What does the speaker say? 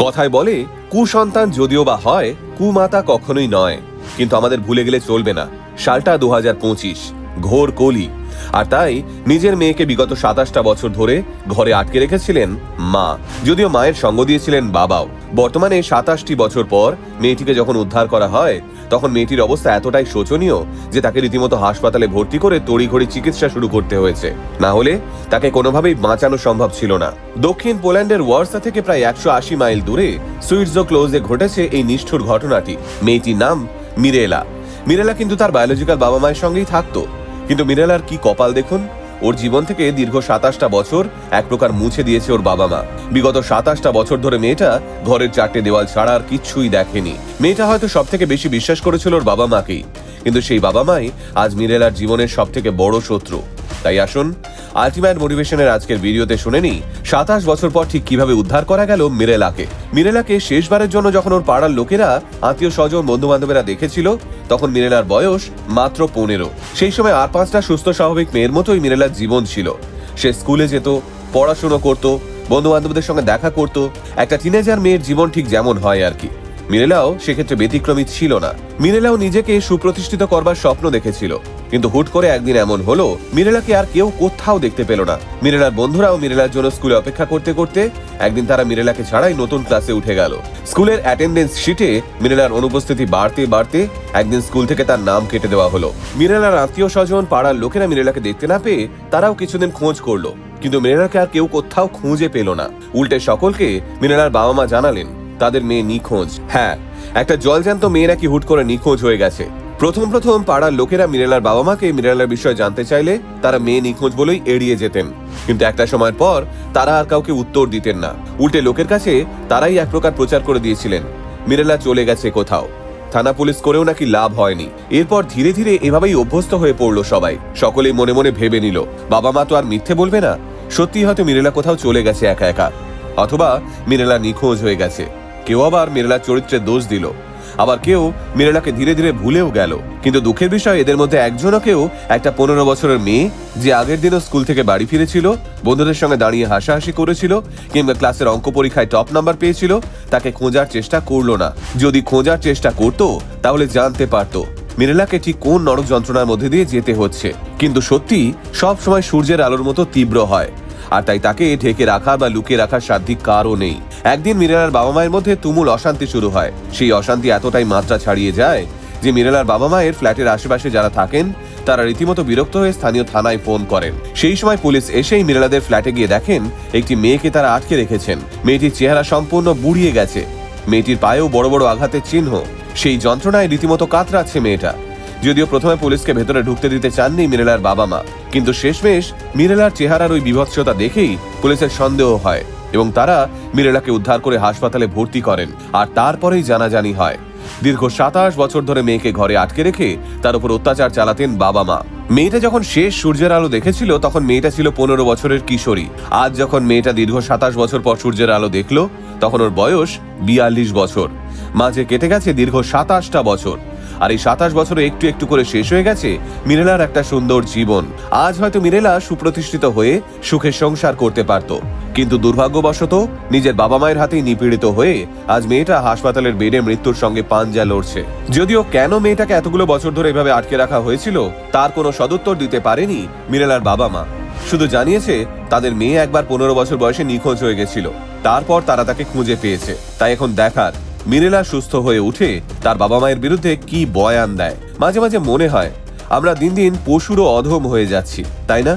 কথায় বলে, কুসন্তান যদিও বা হয়, কুমাতা কখনোই নয়। কিন্তু আমাদের ভুলে গেলে চলবে না। সালটা দু হাজার পঁচিশ। ঘোর কলি। আর তাই নিজের মেয়েকে বিগত সাতাশটা বছর ধরে ঘরে আটকে রেখেছিলেন মা। যদিও মায়ের সঙ্গ দিয়েছিলেন বাবাও। বর্তমানে সাতাশটি বছর পর মেয়েটিকে যখন উদ্ধার করা হয়, তখন মেয়েটির অবস্থা এতটাই শোচনীয় যে তাকে রীতিমতো হাসপাতালে ভর্তি করে তড়িঘড়ি চিকিৎসা শুরু করতে হয়েছে। না হলে তাকে কোনোভাবেই বাঁচানো সম্ভব ছিল না। দক্ষিণ পোল্যান্ডের ওয়ার্সা থেকে প্রায় একশো আশি মাইল দূরে সুইটজো ক্লোজে ঘটেছে এই নিষ্ঠুর ঘটনাটি। মেয়েটির নাম মিরেলা। মিরেলা কিন্তু তার বায়োলজিক্যাল বাবা মায়ের সঙ্গেই থাকতো। কিন্তু মিরেলার কি কপাল দেখুন? ওর জীবন থেকে দীর্ঘ সাতাশটা বছর এক প্রকার মুছে দিয়েছে ওর বাবা মা। বিগত সাতাশটা বছর ধরে মেয়েটা ঘরের চারটে দেওয়াল ছাড়া আর কিচ্ছুই দেখেনি। মেয়েটা হয়তো সব থেকে বেশি বিশ্বাস করেছিল ওর বাবা মাকেই। কিন্তু সেই বাবা মাই আজ মিরেলার জীবনের সব থেকে বড় শত্রু। তাই আসুন, আলটিমেট মোটিভেশনের আজকের ভিডিওতে শুনে নি সাতাশ বছর পর ঠিক কীভাবে উদ্ধার করা গেল মিরেলাকে মিরেলাকে শেষবারের জন্য যখন ওর পাড়ার লোকেরা, আত্মীয় স্বজন বন্ধু বান্ধবেরা দেখেছিল তখন মিরেলার বয়স মাত্র পনেরো। সেই সময় আর পাঁচটা সুস্থ স্বাভাবিক মেয়ের মতোই মিরেলার জীবন ছিল। সে স্কুলে যেত, পড়াশুনো করত বন্ধু বান্ধবদের সঙ্গে দেখা করত, একটা টিনেজার মেয়ের জীবন ঠিক যেমন হয় আর কি। মিরেলাও সেক্ষেত্রে ব্যতিক্রমী ছিল না। মিরেলাও নিজেকে সুপ্রতিষ্ঠিত করবার স্বপ্ন দেখেছিল। কিন্তু হুট করে একদিন এমন হলো মিরেলাকে আর কেউ কোথাও দেখতে পেল না। মিরেলার বন্ধুরাও মিরেলার জন্য স্কুলে অপেক্ষা করতে করতে একদিন তারা মিরেলাকে ছাড়াই নতুন ক্লাসে উঠে গেল। স্কুলের অ্যাটেন্ডেন্স শিটে মিরেলার অনুপস্থিতি বাড়তে বাড়তে একদিন স্কুল থেকে তার নাম কেটে দেওয়া হলো। মিরেলার আত্মীয় স্বজন পাড়ার লোকেরা মিরেলাকে দেখতে না পেয়ে তারাও কিছুদিন খোঁজ করল। কিন্তু মিরেলাকে আর কেউ কোথাও খুঁজে পেল না। উল্টে সকলকে মিরেলার বাবা মা জানালেন তাদের মেয়ে নিখোঁজ। হ্যাঁ একটা জলজান্ত মেয়ে নাকি হুট করে নিখোঁজ হয়ে গেছে? প্রথম প্রথম পাড়ার লোকেরা মিরেলার বাবা মাকে মিরেলার বিষয়ে জানতে চাইলে তারা মেয়ে নিখোঁজ বলেই এড়িয়ে যেতেন। কিন্তু একটা সময়ের পর তারা আর কাউকে উত্তর দিতেন না। উল্টে লোকের কাছে তারাই এক প্রকার প্রচার করে দিয়েছিলেন। মিরেলা চলে গেছে কোথাও। থানা পুলিশ করেও নাকি লাভ হয়নি। এরপর ধীরে ধীরে এভাবেই অভ্যস্ত হয়ে পড়ল সবাই। সকলেই মনে মনে ভেবে নিল বাবা মা তো আর মিথ্যে বলবে না। সত্যি হয়তো মিরেলা কোথাও চলে গেছে একা একা। অথবা মিরেলা নিখোঁজ হয়ে গেছে। কেউ আবার মিরেলার চরিত্রে দোষ দিল। আবার কেউ মিরেলাকে ধীরে ধীরে ভুলেও গেল। কিন্তু দুঃখের বিষয়, এদের মধ্যে একজনও কেউ, একটা পনেরো বছরের মেয়ে, যে আগের দিনও স্কুল থেকে বাড়ি ফিরেছিল, বন্ধুদের সঙ্গে দাঁড়িয়ে হাসাহাসি করেছিল, কিংবা ক্লাসের অঙ্ক পরীক্ষায় টপ নাম্বার পেয়েছিল, তাকে খোঁজার চেষ্টা করল না। যদি খোঁজার চেষ্টা করত, তাহলে জানতে পারতো। মিরেলাকে ঠিক কোন নরক যন্ত্রণার মধ্যে দিয়ে যেতে হচ্ছে। কিন্তু সত্যি সব সময় সূর্যের আলোর মতো তীব্র হয়। আর তাই তাকে ঢেকে রাখা বা লুকিয়ে রাখার সাধ্য কারও নেই। একদিন মিরেলার বাবা মায়ের মধ্যে তুমুল অশান্তি শুরু হয়। সেই অশান্তি এতটাই মাত্রা ছাড়িয়ে যায় যে মিরেলার বাবা মায়ের ফ্ল্যাটের আশেপাশে যারা থাকেন, তারা রীতিমতো বিরক্ত হয়ে স্থানীয় থানায় ফোন করেন। সেই সময় পুলিশ এসেই মিরেলাদের ফ্ল্যাটে গিয়ে দেখেন একটি মেয়েকে তারা আটকে রেখেছেন। মেয়েটির চেহারা সম্পূর্ণ বুড়িয়ে গেছে। মেয়েটির পায়েও বড় বড় আঘাতের চিহ্ন। সেই যন্ত্রণায় রীতিমতো কাতরাচ্ছে মেয়েটা। যদিও প্রথমে পুলিশকে ভেতরে ঢুকতে দিতে চাননি মিরেলার বাবা মা কিন্তু শেষমেশ মিরেলার চেহারার ওই বিভৎসতা দেখেই পুলিশের সন্দেহ হয় এবং তারা মিরেলাকে উদ্ধার করে হাসপাতালে ভর্তি করেন, আর তারপরেই জানাজানি হয়। দীর্ঘ সাতাশ বছর ধরে মেয়েকে ঘরে আটকে রেখে তার উপর অত্যাচার চালাতেন বাবা মা। মেয়েটা যখন শেষ সূর্যের আলো দেখেছিল, তখন মেয়েটা ছিল পনেরো বছরের কিশোরী। আজ যখন মেয়েটা দীর্ঘ সাতাশ বছর পর সূর্যের আলো দেখল, তখন ওর বয়স বিয়াল্লিশ বছর। মাঝে কেটে গেছে দীর্ঘ সাতাশটা বছর। আর এই সাতাশ বছরে একটু একটু করে শেষ হয়ে গেছে মিরেলার একটা সুন্দর জীবন। আজ হয়তো মিরেলা সুপ্রতিষ্ঠিত হয়ে সুখে সংসার করতে পারত। কিন্তু দুর্ভাগ্যবশত নিজের বাবা মায়ের হাতেই নিপীড়িত হয়ে আজ মেয়েটা হাসপাতালের বেডে মৃত্যুর সঙ্গে পাঞ্জা লড়ছে। যদিও কেন মেয়েটাকে এতগুলো বছর ধরে এভাবে আটকে রাখা হয়েছিল, তার কোনো সদুত্তর দিতে পারেনি মিরেলার বাবা মা। শুধু জানিয়েছে, তাদের মেয়ে একবার পনেরো বছর বয়সে নিখোঁজ হয়ে গেছিল। তারপর তারা তাকে খুঁজে পেয়েছে। তাই এখন দেখার মিরেলা সুস্থ হয়ে উঠে তার বাবা মায়ের বিরুদ্ধে কি বয়ান দেয়? মাঝে মাঝে মনে হয়, আমরা দিন দিন পশুরও অধম হয়ে যাচ্ছি, তাই না?